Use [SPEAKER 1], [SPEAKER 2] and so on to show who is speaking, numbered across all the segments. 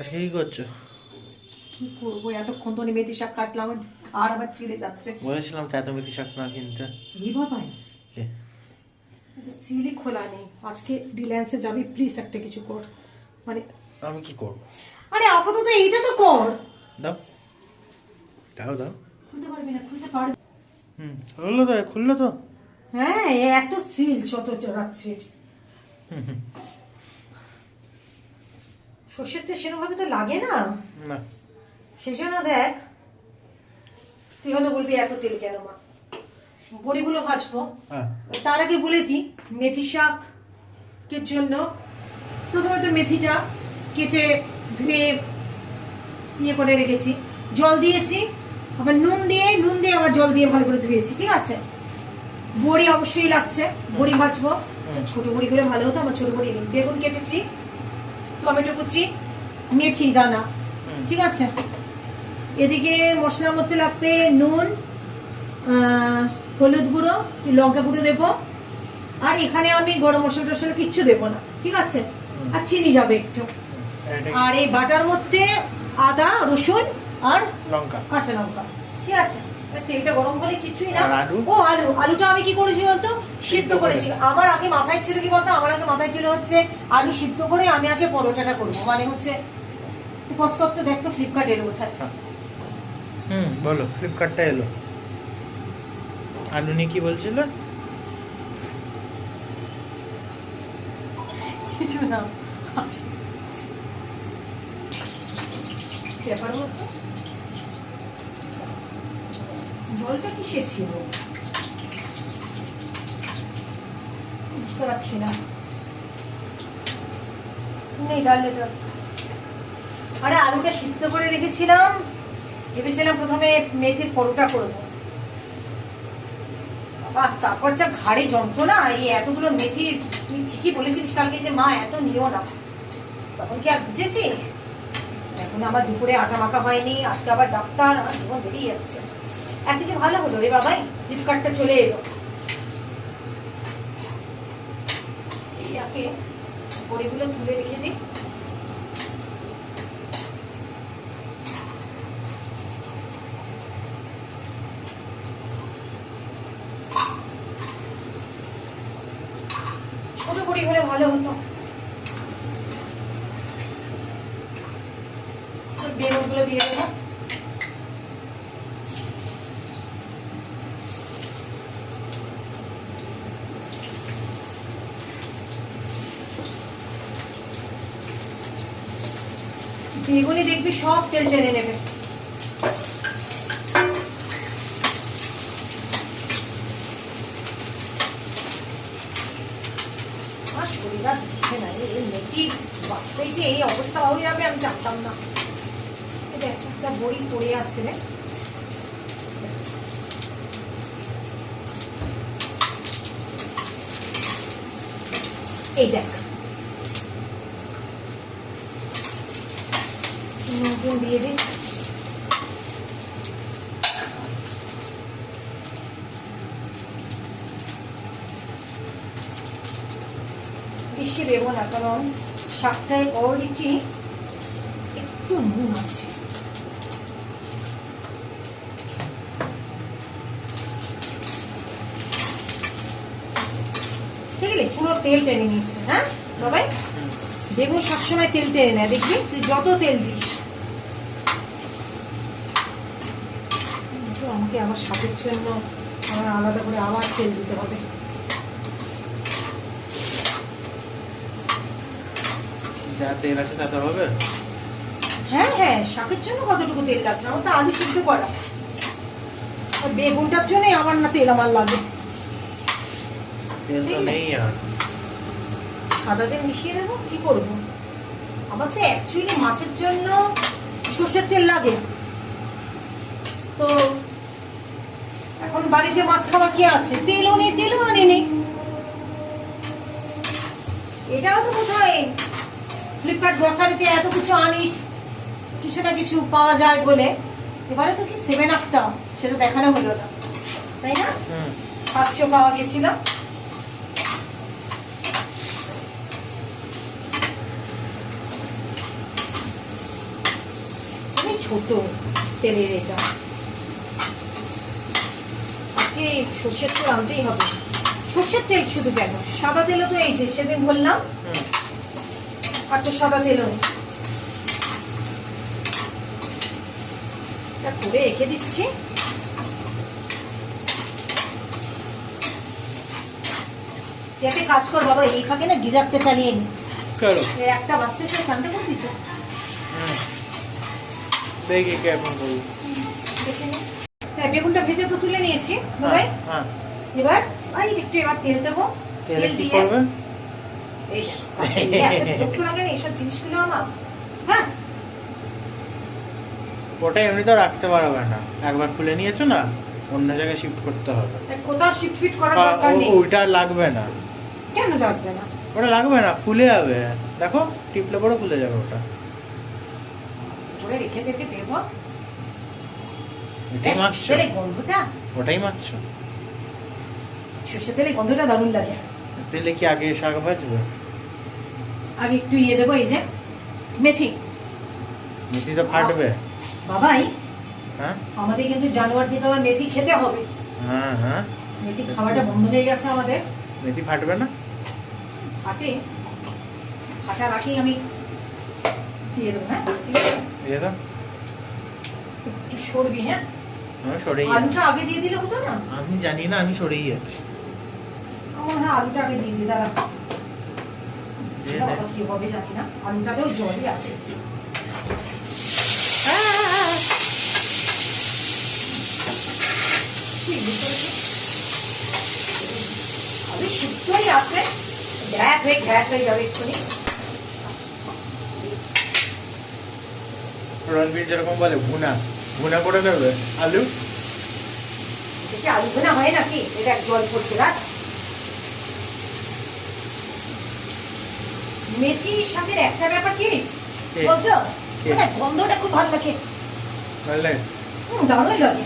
[SPEAKER 1] আজকে কি করছ?
[SPEAKER 2] কি করব? এতক্ষণ তো মেথি শাক কাটলাম আর আবার চিড়ে যাচ্ছে।
[SPEAKER 1] বলেছিলাম তো এত মেথি শাক না কিনতে।
[SPEAKER 2] এই বাবাই।
[SPEAKER 1] কে?
[SPEAKER 2] সিলি খোলা নেই। আজকে রিলায়েন্সে যাবি প্লিজ একটা কিছু কর। মানে
[SPEAKER 1] আমি কি করব?
[SPEAKER 2] আরে আপাতত এইটা তো কর।
[SPEAKER 1] দাও। দাও দাও।
[SPEAKER 2] খুলতে পারবি না খুলতে পারবি
[SPEAKER 1] হুম হলো তো খুললো তো।
[SPEAKER 2] হ্যাঁ এত সিল চত চড়াচ্ছে সর্ষের তেল সেরকম তো লাগে না?
[SPEAKER 1] না।
[SPEAKER 2] সেজন্য দেখ তুই হয়তো বলবি এত তেল কেন মা? বড়িগুলো ভাজবো।
[SPEAKER 1] হ্যাঁ।
[SPEAKER 2] তার আগে বলে দিই মেথি শাক শাকের জন্য? প্রথমত মেথিটা কেটে ধুয়ে ইয়ে করে রেখেছি। জল দিয়েছি আবার নুন দিয়ে নুন দিয়ে আবার জল দিয়ে ভালো করে ধুয়েছি ঠিক আছে? বড়ি অবশ্যই লাগছে বড়ি ভাজবো। ছোট বড়িগুলো ভালো হতো আমার ছোট বড়ি নেই বেগুন কেটেছি। টমেটো কুচি মেথি দানা। ঠিক আছে? এদিকে মশলার মধ্যে লাগবে নুন হলুদ গুঁড়ো লঙ্কা গুঁড়ো দেবো। আর এখানে আমি গরম মশলা টসলা কিচ্ছু দেবো না ঠিক আছে? আর চিনি যাবে একটু। আর এই বাটার মধ্যে আদা রসুন আর
[SPEAKER 1] লঙ্কা।
[SPEAKER 2] কাঁচা লঙ্কা। ঠিক আছে? তেলটা গরম হলে কিছুই না।
[SPEAKER 1] আলু?
[SPEAKER 2] ও আলু। আলুটা আমি কি করেছি বলতো? সিদ্ধ করেছি। আমার আগে মাথায় ছিল কি বলতো? আমার আগে মাথায় ছিল হচ্ছে আলু সিদ্ধ করে আমি আগে পরোটাটা করব। মানে হচ্ছে পজ করতে দেখতো ফ্লিপকার্ট এর কোথায়।
[SPEAKER 1] হুম বলো ফ্লিপকার্টটা এলো। আলু নিয়ে কি বলছিল?
[SPEAKER 2] কিছু না। ব্যাপার মতো জলটা কিসে ছিল? বুঝতে পারছি না। আরে আলুটা সিদ্ধ করে রেখেছিলাম, ভেবেছিলাম প্রথমে মেথির পরোটা করব। বাবা, তারপর যা ঘাড়ে যন্ত্রণা, এই এতগুলো মেথি তুই ঠিকই বলেছিস কালকে যে মা, এত নিও না। তখন কি আর বুঝেছি এখন আবার দুপুরে আটা মাখা হয়নি, আজকে আবার ডাক্তার আর জীবন বেরিয়ে যাচ্ছে। একদিকে ভালো হলো, রে বাবাই, ফ্লিপকার্টটা চলে এলো। এই তুলে রেখে দিই। ছোট বড়ি হলে ভালো হতো। বেগুনগুলো দিয়ে দেবো বেগুনি দেখবি সব তেল টেনে নেবে। না যে এই অবস্থা আমি জানতাম না। একটা বড়ি পড়ে আছে রে। এই দেখ। নতুন দিয়ে দিই বেশি দেবো না, কারণ শাকটায় অলরেডি একটু নুন আছে। ঠিক পুরো তেল টেনে নিয়েছে হ্যাঁ? বাবাই বেগুন সবসময় তেল টেনে নেয়, দেখবি? তুই যত তেল দিস কিন্তু আবার শাকের জন্য আমার আলাদা করে আবার তেল দিতে হবে।
[SPEAKER 1] যা তেল আছে তাতে হবে।
[SPEAKER 2] হ্যাঁ হ্যাঁ শাকের জন্য কতটুকু তেল লাগবে? আমার তো আলু সিদ্ধ করা। আর বেগুনটার জন্যই আমার না তেল আমার লাগে।
[SPEAKER 1] তেল তো নেই আর।
[SPEAKER 2] সাদা তেল মিশিয়ে দেবো কি করব? আমার তো অ্যাকচুয়ালি মাছের জন্য সর্ষের তেল লাগে। তো এখন বাড়িতে মাছ খাওয়া কি আছে? তেলও নেই তেলও আনেনি এটাও তো কোথায়? ফ্লিপকার্ট গ্রসারিতে এত কিছু আনিস কিছু না কিছু পাওয়া যায় বলে। এবারে তো কি সেভেন আপটা সেটা দেখানো হলো না। তাই না? পাঁচশো পাওয়া গেছিল। ছোট তেলের এটা। আজকে সর্ষের তেল আনতেই হবে। সর্ষের তেল শুধু কেন? সাদা তেলও তো এই যে সেদিন বললাম। আর তো সাদা তেলও নেই। করে রেখে দিচ্ছি। একটা কাজ কর বাবা এই ফাঁকে না গিজারটা চালিয়ে নি। একটা বাচ্চা সে চানটা করে দিত
[SPEAKER 1] হুম। দেখি কে এখন করব
[SPEAKER 2] দেখে। হ্যাঁ বেগুনটা ভেজে তো তুলে নিয়েছি বাবাই।
[SPEAKER 1] হ্যাঁ।
[SPEAKER 2] এবার আই একটু এবার তেল দেবো।
[SPEAKER 1] তেলে করবে?
[SPEAKER 2] এই এত বিরক্ত লাগে না এইসব জিনিসগুলো আমার। হ্যাঁ।
[SPEAKER 1] ওটা এমনি তো রাখতে পারবে না। একবার খুলে নিয়েছো না অন্য জায়গায় শিফট করতে হবে।
[SPEAKER 2] কোথাও শিফট ফিট করার দরকার নেই।
[SPEAKER 1] ওইটা লাগবে না।
[SPEAKER 2] কেন যাবে না?
[SPEAKER 1] ওটা লাগবে না খুলে যাবে। দেখো টিপলে পরে খুলে যাবে ওটা।
[SPEAKER 2] করে রেখে রেখে দেবো।
[SPEAKER 1] এটাই মাখছো?
[SPEAKER 2] তেলের গন্ধটা?
[SPEAKER 1] ওটাই মাখছো?
[SPEAKER 2] সর্ষে তেলের গন্ধটা দারুণ লাগে।
[SPEAKER 1] তেলে কি আগে শাক ভাজবে
[SPEAKER 2] আমি একটু ইয়ে দেবো এই যে মেথি।
[SPEAKER 1] মেথি তো ফাটবে
[SPEAKER 2] বাবাই
[SPEAKER 1] হ্যাঁ?
[SPEAKER 2] আমাদের কিন্তু জানুয়ারি থেকে আবার মেথি খেতে হবে।
[SPEAKER 1] হ্যাঁ হ্যাঁ।
[SPEAKER 2] মেথি খাওয়াটা বন্ধ হয়ে গেছে আমাদের।
[SPEAKER 1] মেথি ফাটবে না?
[SPEAKER 2] হাটে হাটার আগেই আমি দিয়ে দেবো হ্যাঁ? ঠিক আছে? একটু সরবি হ্যাঁ?
[SPEAKER 1] আমি সরেই আছি।
[SPEAKER 2] আগে দিয়ে দিলে হতো না?
[SPEAKER 1] আমি জানি না আমি সরেই আছি
[SPEAKER 2] আমার হ্যাঁ আলুটা আগে দিয়ে দিই দাঁড়া।
[SPEAKER 1] দিয়ে
[SPEAKER 2] সেটা
[SPEAKER 1] দে।
[SPEAKER 2] আবার কি হবে জানি না। আলুটাতেও জলই আছে। তুই বুঝতে পেরেছিস? আলু শুদ্ধই আছে। ঘ্যাট হয়ে ঘ্যাট হয়ে যাবে এক্ষুনি
[SPEAKER 1] রণবীর যেরকম বলে ভুনা। ভুনা করে দেবে আলু?
[SPEAKER 2] আলু ভুনা হয় নাকি? এটা জল পড়ছে মেথি শাকের একটা ব্যাপার কি?
[SPEAKER 1] কি?
[SPEAKER 2] বলতো ওটা গন্ধটা খুব ভালো লাগে। হুম দারুণ লাগে।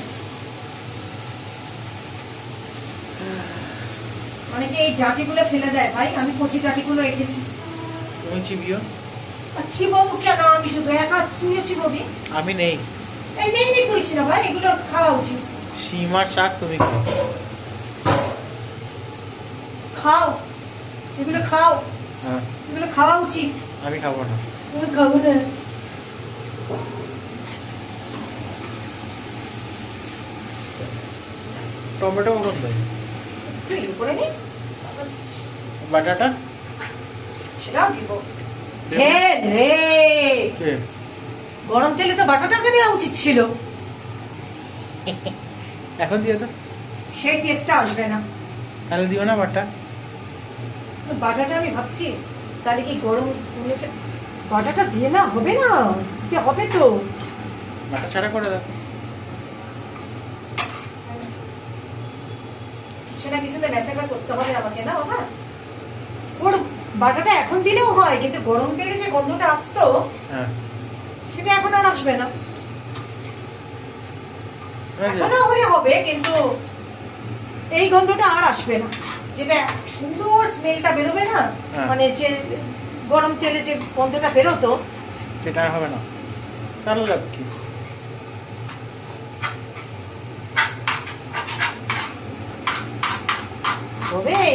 [SPEAKER 2] অনেকে এই জাটিগুলো ফেলে দেয় ভাই। আমি কচি জাটিগুলো রেখেছি।
[SPEAKER 1] তুমি চিবিও?
[SPEAKER 2] চিবাবো কেন? আমি শুধু একা? তুইও চিবাবি?
[SPEAKER 1] আমি নেই।
[SPEAKER 2] এই মেঘনি করিস না ভাই এগুলো খাওয়া উচিত।
[SPEAKER 1] শিম শাক তুমি খাও।
[SPEAKER 2] খাও। এগুলো খাও।
[SPEAKER 1] হ্যাঁ।
[SPEAKER 2] এগুলো খাওয়া উচিত।
[SPEAKER 1] আমি খাব না।
[SPEAKER 2] আমি খাব না।
[SPEAKER 1] টমেটো কখন দেবে
[SPEAKER 2] করে নি।
[SPEAKER 1] বাটাটা?
[SPEAKER 2] সেটাও দিব। হে রে।
[SPEAKER 1] কে?
[SPEAKER 2] গরম তেলে তো বাটাটাকে দেওয়া উচিত ছিল।
[SPEAKER 1] এখন দিয়ে তো।
[SPEAKER 2] সেই টেস্টটা আসবে না।
[SPEAKER 1] তাহলে দিও না বাটা।
[SPEAKER 2] বাটাটা আমি ভাবছি তাহলে কি গরম বাটাটা দিয়ে না হবে না? দিতে হবে তো।
[SPEAKER 1] বাটা ছাড়া করে দাও।
[SPEAKER 2] কিছু না কিছুতে ম্যাসাকার করতে হবে আমাকে না বাবা? ওর বাটাটা এখন দিলেও হয় কিন্তু গরম তেলে যে গন্ধটা আসতো
[SPEAKER 1] হ্যাঁ।
[SPEAKER 2] সেটা এখন আর আসবে না।
[SPEAKER 1] হয়ে
[SPEAKER 2] এখনও হলে হবে কিন্তু এই গন্ধটা আর আসবে না। যেটা সুন্দর স্মেলটা বেরোবে না
[SPEAKER 1] হ্যাঁ।
[SPEAKER 2] মানে যে গরম তেলে যে গন্ধটা বেরোতো
[SPEAKER 1] সেটা হবে না। তাহলে লাভ কি?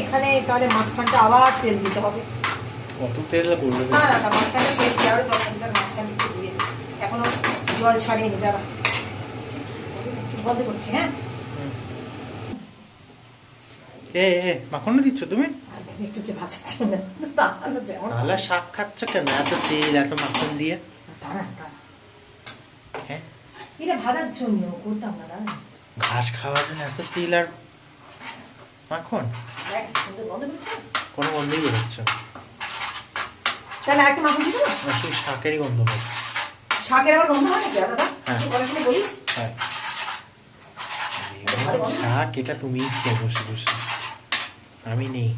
[SPEAKER 2] এখানে তাহলে মাঝখানটা আবার তেল দিতে হবে।
[SPEAKER 1] কত তেল করবে
[SPEAKER 2] না না না, মাঝখানে তেল দেওয়ার দরকার দিয়ে। এখনও জল দাঁড়া। একটু বন্ধ করছি হ্যাঁ?
[SPEAKER 1] হুম। এ এ মাখন দিচ্ছ তুমি?
[SPEAKER 2] আর একটু যে ভাজাচ্ছে না তাহলে
[SPEAKER 1] শাক খাচ্ছ কেন? এত তেল এত মাখন দিয়ে?
[SPEAKER 2] দাঁড়া দাঁড়া।
[SPEAKER 1] হ্যাঁ?
[SPEAKER 2] এটা ভাজার জন্য করতাম না দাঁড়া।
[SPEAKER 1] ঘাস খাওয়ার জন্য এত তেল আর মাখন?
[SPEAKER 2] গন্ধ
[SPEAKER 1] কোনো গন্ধই বেরোচ্ছে না।
[SPEAKER 2] তাহলে মাখন না
[SPEAKER 1] শুধু শাকেরই গন্ধ পাচ্ছি।
[SPEAKER 2] শাকের আবার গন্ধ হয় নাকি দাদা?
[SPEAKER 1] হ্যাঁ।
[SPEAKER 2] সময় বলিস।
[SPEAKER 1] হ্যাঁ। শাক এটা তুমিই খেয়ে বসে বসে। আমি নেই।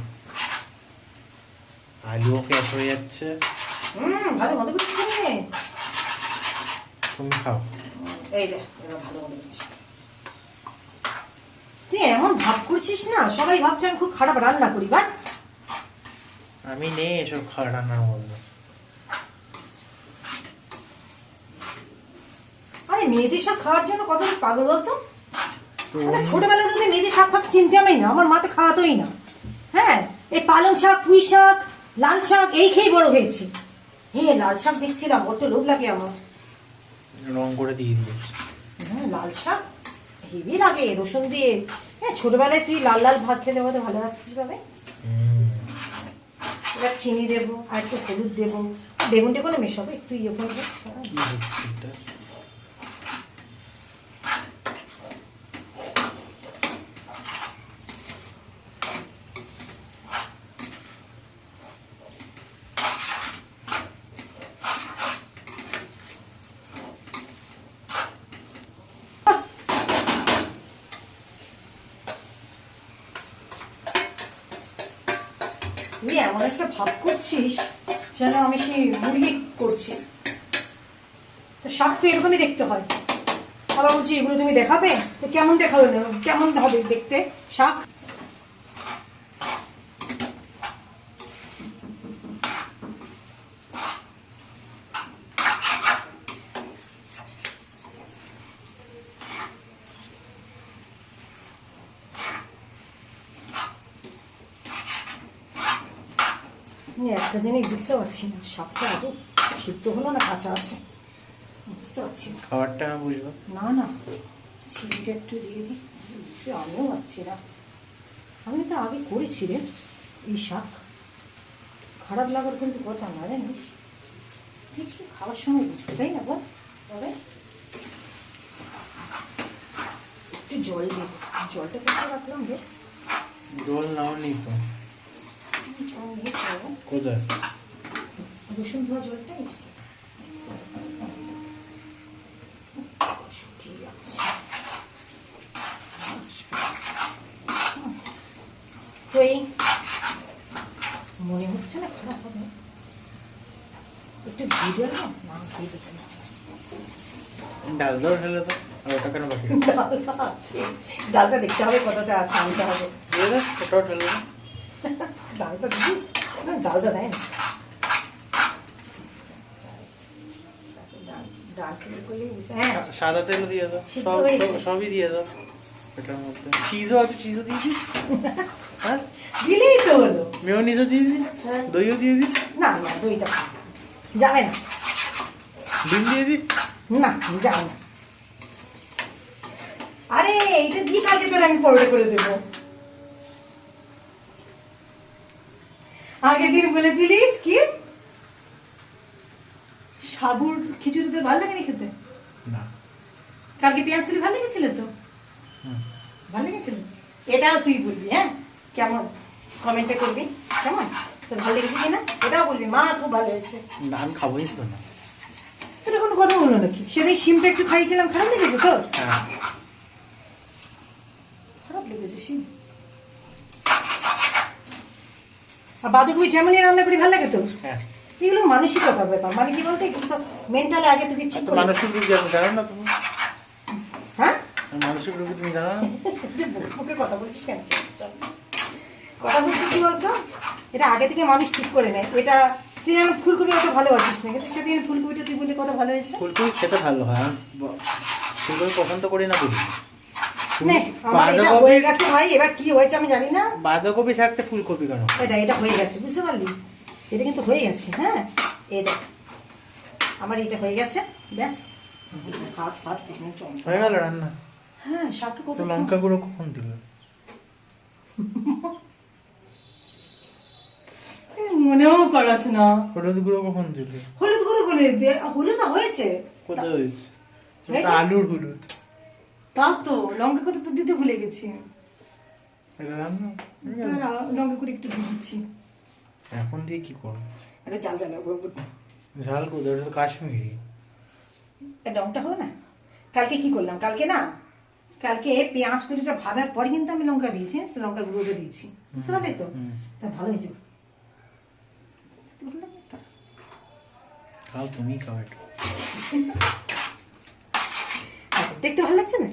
[SPEAKER 1] আলুও শেষ হয়ে যাচ্ছে।
[SPEAKER 2] হুম ভালো
[SPEAKER 1] তুমি খাও।
[SPEAKER 2] এই ভালো তুই এমন ভাব করছিস না? সবাই ভাবছে আমি খুব খারাপ রান্না করি বাট
[SPEAKER 1] আমি নেই এসব খারাপ রান্নার মধ্যে
[SPEAKER 2] মেয়েদের শাক খাওয়ার জন্য কত পাগল বলতো? মানে ছোটবেলা থেকে মেয়েদের শাক ফাক চিনতামই না আমার মা তো খাওয়াতোই না। হ্যাঁ এই পালং শাক পুঁই শাক লাল শাক এই খেয়েই বড় হয়েছি। হ্যাঁ লাল শাক দেখছিলাম বড্ড লোভ লাগে আমার।
[SPEAKER 1] রং করে দিয়ে দিয়েছি।
[SPEAKER 2] হ্যাঁ লাল শাক হেভি লাগে রসুন দিয়ে। হ্যাঁ ছোটবেলায় তুই লাল লাল ভাত খেতে বলতে ভালোবাসতিস পাবে এবার চিনি দেবো আর একটু হলুদ দেবো। বেগুন টেগুনে মেশাবো একটু ইয়ে করব। তুই এমন একটা ভাব করছিস যেন আমি সেই মুরগি করছি। তো শাক তো এরকমই দেখতে হয়। আবার বলছি, এগুলো তুমি দেখাবে? তো কেমন দেখাবে? কেমন হবে দেখতে? শাক আমি একটা জিনিস বুঝতে পারছি না। শাকটা আদৌ সিদ্ধ হলো না কাঁচা আছে। বুঝতে পারছি না।
[SPEAKER 1] খাবারটা বুঝব
[SPEAKER 2] না না। চিনিটা একটু দিয়ে দিই। বুঝতে আমিও পারছি না। আমি তো আগে করেছি রে এই শাক। খারাপ লাগার কিন্তু কথা না জানিস দেখি খাওয়ার সময় বুঝব তাই না বল? তবে একটু জল দেবো জলটা কোথায় রাখলাম রে?
[SPEAKER 1] জল নাও নি তো। কোথায়?
[SPEAKER 2] রসুন ধোয়া এই মনে হচ্ছে না খারাপ হবে। একটু ঘি না? না দেবো
[SPEAKER 1] ডাল ওটা কেন বাকি
[SPEAKER 2] ডালটা দেখতে হবে কতটা আছে আনতে হবে।
[SPEAKER 1] দাও ঢেলে
[SPEAKER 2] ডালটা দিবি? না ডালটা দেয় না। হ্যাঁ।
[SPEAKER 1] সাদা তেল দিয়ে দাও। সবই দিয়ে দাও। এটার মধ্যে। চিজও আছে চিজও দিয়ে হ্যাঁ?
[SPEAKER 2] দিলেই তো হলো।
[SPEAKER 1] মেয়নিজও দিয়ে দিই
[SPEAKER 2] হ্যাঁ।
[SPEAKER 1] দইও দিয়ে দিই
[SPEAKER 2] না না দইটা না। যাবে না।
[SPEAKER 1] ডিম দিয়ে দিই
[SPEAKER 2] না যাবে না। আরে এইটা দিয়ে কালকে তোর আমি পরোটা করে দেবো। আগের দিন বলেছিলিস কি? সাবুর খিচুড়ি তোর ভালো লাগেনি খেতে?
[SPEAKER 1] না।
[SPEAKER 2] কালকে পেঁয়াজ করি ভালো লেগেছিল তো? ভালো লেগেছিল? এটাও তুই বলবি হ্যাঁ? কেমন? কমেন্টে করবি কেমন? তোর ভালো লেগেছে কিনা? এটাও বলবি মা খুব ভালো হয়েছে
[SPEAKER 1] না আমি খাবোই তো না।
[SPEAKER 2] এটা কোনো কথা বলল নাকি? সেদিন শিমটা একটু খাইয়েছিলাম খারাপ লেগেছে তোর?
[SPEAKER 1] হ্যাঁ।
[SPEAKER 2] খারাপ লেগেছে শিম আর বাঁধাকপি যেমনই রান্না করি ভালো লাগে তোর
[SPEAKER 1] হ্যাঁ।
[SPEAKER 2] এগুলো মানসিকতার ব্যাপার। মানে কি বলতে এগুলো তো মেন্টালি আগে থেকে ঠিক
[SPEAKER 1] তো মানসিক রোগী জানো জানো না তুমি?
[SPEAKER 2] হ্যাঁ?
[SPEAKER 1] মানসিক রোগী তুমি জানো
[SPEAKER 2] বুকে কথা বলছিস কেন? কথা বলছি কি বলতো? এটা আগে থেকে মানুষ ঠিক করে নেয়। এটা তুই যেন ফুলকপি অত ভালোবাসিস না কিন্তু সেদিন ফুলকপিটা তুই বলে কত ভালো হয়েছে।
[SPEAKER 1] ফুলকপি খেতে ভালো হয় আমি ফুলকপি পছন্দ করি না বলি।
[SPEAKER 2] নে আমার এটা
[SPEAKER 1] বাঁধাকপি
[SPEAKER 2] হয়ে গেছে ভাই এবার কি হয়েছে আমি জানি না।
[SPEAKER 1] বাঁধাকপি থাকতে ফুলকপি কেন?
[SPEAKER 2] এটা এটা হয়ে গেছে বুঝতে পারলি? এটা কিন্তু হয়ে গেছে হ্যাঁ? এই দেখ আমার এটা হয়ে গেছে ব্যাস। হাত ফাত
[SPEAKER 1] হয়ে গেল রান্না?
[SPEAKER 2] হ্যাঁ শাকে কত
[SPEAKER 1] লঙ্কা গুঁড়ো কখন দিল?
[SPEAKER 2] মনেও করাস না।
[SPEAKER 1] হলুদ গুঁড়ো কখন দিল?
[SPEAKER 2] হলুদ গুঁড়ো করে হলুদ হয়েছে।
[SPEAKER 1] কোথায় হয়েছে?
[SPEAKER 2] হয়েছে?
[SPEAKER 1] আলুর হলুদ।
[SPEAKER 2] তাও তো লঙ্কা করে তো দিতে ভুলে গেছি।
[SPEAKER 1] এটা
[SPEAKER 2] লঙ্কা করে একটু দিচ্ছি।
[SPEAKER 1] এখন দিয়ে কি করব?
[SPEAKER 2] একটা চাল চাল
[SPEAKER 1] ঝাল কোথায় ওটা তো কাশ্মীরি।
[SPEAKER 2] লঙ্কা হবে না? কালকে কি করলাম? কালকে না কালকে পেঁয়াজ কুচিটা ভাজার পরে কিন্তু আমি লঙ্কা দিয়েছি হ্যাঁ, লঙ্কা গুঁড়োটা দিয়েছি। বুঝতে পারলি তো? তা ভালো হয়েছে।
[SPEAKER 1] খাও তুমি খাও এটা।
[SPEAKER 2] দেখতে ভালো লাগছে না?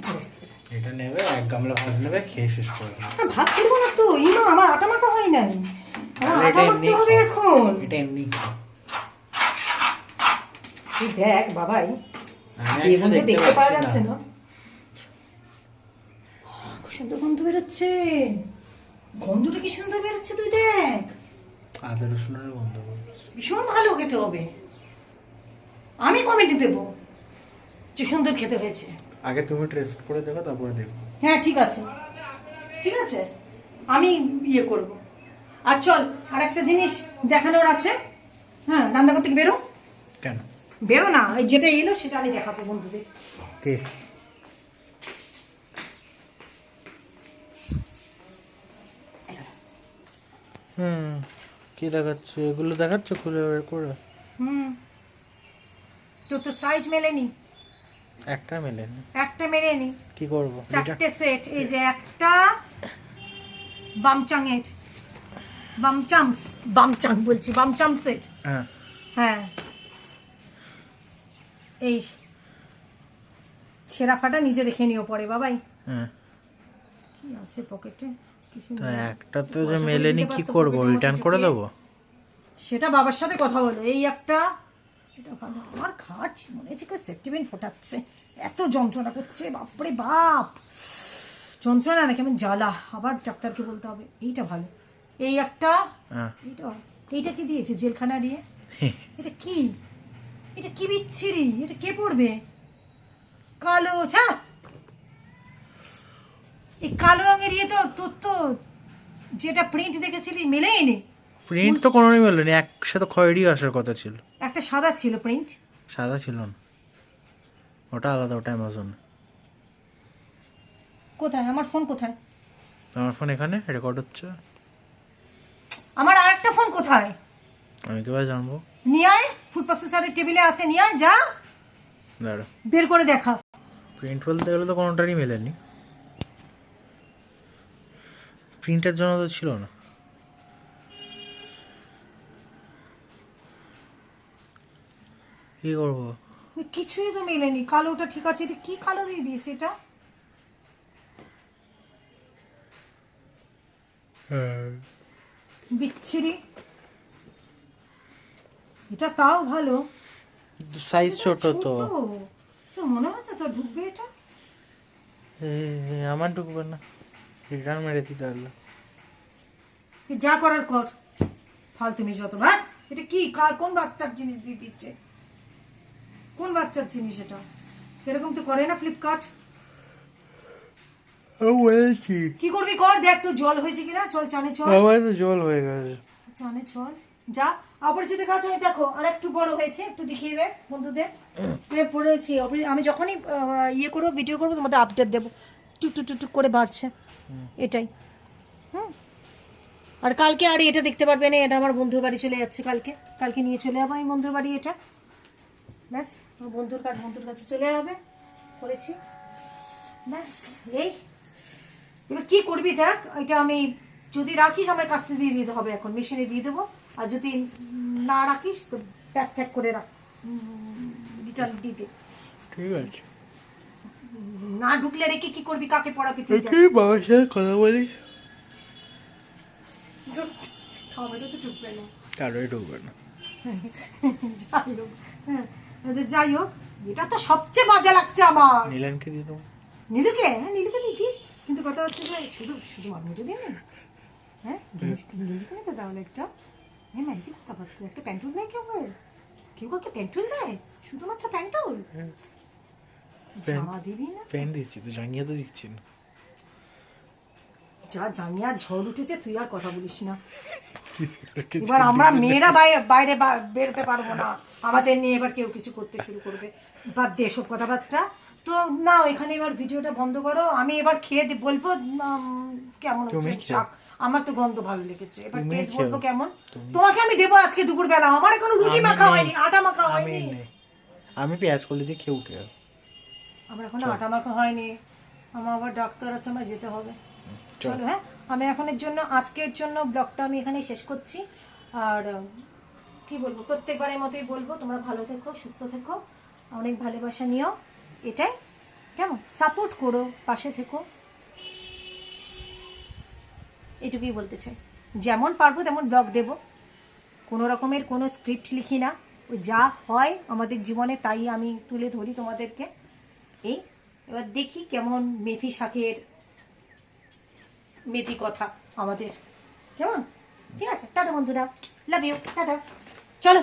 [SPEAKER 1] এটা নেবে এক গামলা ভাত নেবে খেয়ে শেষ করে
[SPEAKER 2] ভাত খেলব না তো ইমা আমার আটা মাখা হয় নাই। আমার আটা মাখতে হবে এখন।
[SPEAKER 1] এটা এমনি
[SPEAKER 2] তুই দেখ বাবাই
[SPEAKER 1] দেখতে
[SPEAKER 2] পাওয়া যাচ্ছে
[SPEAKER 1] না।
[SPEAKER 2] না খুব সুন্দর গন্ধ বেরোচ্ছে। গন্ধটা কি সুন্দর বেরোচ্ছে তুই দেখ।
[SPEAKER 1] আদা রসুনের গন্ধ
[SPEAKER 2] ভীষণ ভালো খেতে হবে। আমি কমেন্টে দেবো। যে সুন্দর খেতে হয়েছে।
[SPEAKER 1] আগে তুমি টেস্ট করে দেখো তারপরে দেখো
[SPEAKER 2] হ্যাঁ ঠিক আছে। ঠিক আছে? আমি ইয়ে করব। আর চল আর একটা জিনিস দেখানোর আছে। হ্যাঁ রান্নাঘর থেকে বেরো?
[SPEAKER 1] কেন?
[SPEAKER 2] বেরো না ওই যেটা এলো সেটা আমি দেখাবো বন্ধুদের।
[SPEAKER 1] কে? হুম কি দেখাচ্ছে? এগুলো দেখাচ্ছে খুলে বের করে?
[SPEAKER 2] হুম। তো তো সাইজ মেলেনি।
[SPEAKER 1] একটা মেলেনি
[SPEAKER 2] একটা মেলেনি
[SPEAKER 1] কি করব?
[SPEAKER 2] চারটে সেট এই যে একটা বামচাঙের বামচামস বামচাং বলছি বামচাম সেট
[SPEAKER 1] হ্যাঁ।
[SPEAKER 2] হ্যাঁ। এই ছেঁড়া ফাটা নিজে দেখে নিও পরে বাবাই।
[SPEAKER 1] হ্যাঁ।
[SPEAKER 2] কি আছে পকেটে কিছু
[SPEAKER 1] তো একটা তো যে মেলেনি কি করব? রিটার্ন করে। দেবো।
[SPEAKER 2] সেটা বাবার সাথে কথা বলো এই একটা এটা ভালো। আমার খাচ্ছি মনে হচ্ছে কেউ সেফটিবেন ফোটাচ্ছে। এত যন্ত্রণা করছে বাপরে বাপ! যন্ত্রণা না কেমন জ্বালা। আবার ডাক্তারকে বলতে হবে এইটা ভালো। এই একটা
[SPEAKER 1] হ্যাঁ।
[SPEAKER 2] এইটা এইটা কি দিয়েছে জেলখানা দিয়ে? এটা কি? এটা কি বিচ্ছিরি? এটা কে পড়বে? কালো ছ্যা এই কালো রঙের ইয়ে তো তোর তো যেটা প্রিন্ট দেখেছিলি মেলেই নি
[SPEAKER 1] প্রিন্ট তো কোনোদিন মেলেনি একসাথে খয়েরি আসার কথা ছিল।
[SPEAKER 2] একটা সাদা ছিল প্রিন্ট
[SPEAKER 1] সাদা ছিল না। ওটা আলাদা ওটা অ্যামাজন
[SPEAKER 2] কোথায়? আমার ফোন কোথায়?
[SPEAKER 1] আমার ফোন এখানে? রেকর্ড হচ্ছে?
[SPEAKER 2] আমার আরেকটা ফোন কোথায়?
[SPEAKER 1] আমি কীভাবে জানব?
[SPEAKER 2] নিয়ে আয় ফুড প্রসেসরের টেবিলে আছে। নিয়ে আয় যা।
[SPEAKER 1] দাঁড়া।
[SPEAKER 2] বের করে দেখা।
[SPEAKER 1] প্রিন্ট বলতে গেলে তো কোনোটারই মেলেনি। প্রিন্টের জন্য তো ছিল না। কি করব?
[SPEAKER 2] কিছুই তো মেলেনি। কালোটা ঠিক আছে এটা কি কালো দিয়ে দিয়েছে এটা? বিচ্ছিরি। এটা তাও ভালো।
[SPEAKER 1] সাইজ ছোট তো।
[SPEAKER 2] মনে হচ্ছে তোর ঢুকবে এটা?
[SPEAKER 1] এ, আমার ঢুকবে না। রিটার্ন মেরে দিতে পারল।
[SPEAKER 2] যা করার কর। ফালতু যত ভাই এটা কি? কা- কোন বাচ্চার জিনিস দিয়ে দিচ্ছে? কোন বাচ্চার জিনিস এটা? এরকম তো করে না ফ্লিপকার্ট কি করবি কর দেখ তো জল হয়েছে কিনা। চল চানে চল।
[SPEAKER 1] আমার তো জল হয়ে গেছে।
[SPEAKER 2] চানে চল। যা অপরিচিতের কাছে ওই দেখো আর একটু বড় হয়েছে একটু দেখিয়ে দে বন্ধুদের। আমি পড়েছি আমি যখনই ইয়ে করব ভিডিও করব তোমাদের আপডেট দেবো। টুক টুক টুক টুক করে বাড়ছে। এটাই। হুম? আর কালকে আর এটা দেখতে পারবে না এটা আমার বন্ধুর বাড়ি চলে যাচ্ছে কালকে। কালকে নিয়ে চলে যাব আমি বন্ধুর বাড়ি এটা। ব্যাস আমার বন্ধুর কাছে বন্ধুর কাছে চলে যাবে করেছি। ব্যাস এই। এবার কি করবি দেখ এটা আমি যদি রাখিস আমার কাছে দিয়ে দিতে হবে এখন মেশিনে দিয়ে দেবো। আর যদি না রাখিস তো প্যাক প্যাক করে রাখ রিটার্ন দিয়ে দে
[SPEAKER 1] ঠিক আছে।
[SPEAKER 2] না ঢুকলে রেখে কি করবি কাকে পড়াবি তুই
[SPEAKER 1] বাবার সাথে কথা বলি।
[SPEAKER 2] খাবারটা তো ঢুকবে না।
[SPEAKER 1] কারোই ঢুকবে না।
[SPEAKER 2] যাই হোক হ্যাঁ। যাই হোক এটা তো সবচেয়ে মজা লাগছে আমার।
[SPEAKER 1] নীলানকে দিয়ে দেবো।
[SPEAKER 2] নীলুকে? হ্যাঁ নীলুকে দেখিস কিন্তু কথা হচ্ছে যে শুধু শুধু মামুকে দিন হ্যাঁ গেঞ্জি গেঞ্জি কিনে তো তাহলে একটা? হ্যাঁ মাইকে কথাবার্তা একটা প্যান্টুল দেয় কেউ কেউ কেউ কাউকে প্যান্টুল দেয়? শুধুমাত্র প্যান্টুল? জামা দিবি না।
[SPEAKER 1] প্যান্ট দিচ্ছি তো জানিয়ে তো দিচ্ছি না।
[SPEAKER 2] যা আর ঝড় উঠেছে তুই আর কথা বলিস না। এবার আমরা মেয়েরা বাইরে বেরোতে পারব না। আমাদের নিয়ে এবার কেউ কিছু করতে শুরু করবে। বাদ দে এসব কথাবার্তা। তো না এখানে এবার ভিডিওটা বন্ধ করো। আমি এবার খেয়ে বলব কেমন শাক আমার তো গন্ধ ভালো লেগেছে। এবার টেস্ট বলব কেমন? তোমাকে আমি দেবো আজকে দুপুর বেলা আমার এখনও রুটি মাখা হয়নি আটা মাখা হয়নি।
[SPEAKER 1] আমি পেঁয়াজ কলি দিয়ে খেয়ে উঠে।
[SPEAKER 2] আমার এখনও আটা মাখা হয়নি। আমার আবার ডাক্তার আছে আমার যেতে হবে। চলো হ্যাঁ? আমি এখনের জন্য, আজকের জন্য ব্লগটা আমি এখানে শেষ করছি। আর কি বলব, প্রত্যেকবারের মতোই বলব, তোমরা ভালো থেকো, সুস্থ থেকো, অনেক ভালোবাসা নিও। এটাই, কেমন? সাপোর্ট করো, পাশে থেকো। এটুকুই বলতে চাই। যেমন পারব তেমন ব্লগ দেব। কোনো রকমের কোনো স্ক্রিপ্ট লিখি না। ওই যা হয় আমাদের জীবনে তাই আমি তুলে ধরি তোমাদেরকে। এই, এবার দেখি কেমন মেথি শাকের মেথি কথা আমাদের। কেমন? ঠিক আছে টাটা বন্ধুরা। Love you tata. চলো।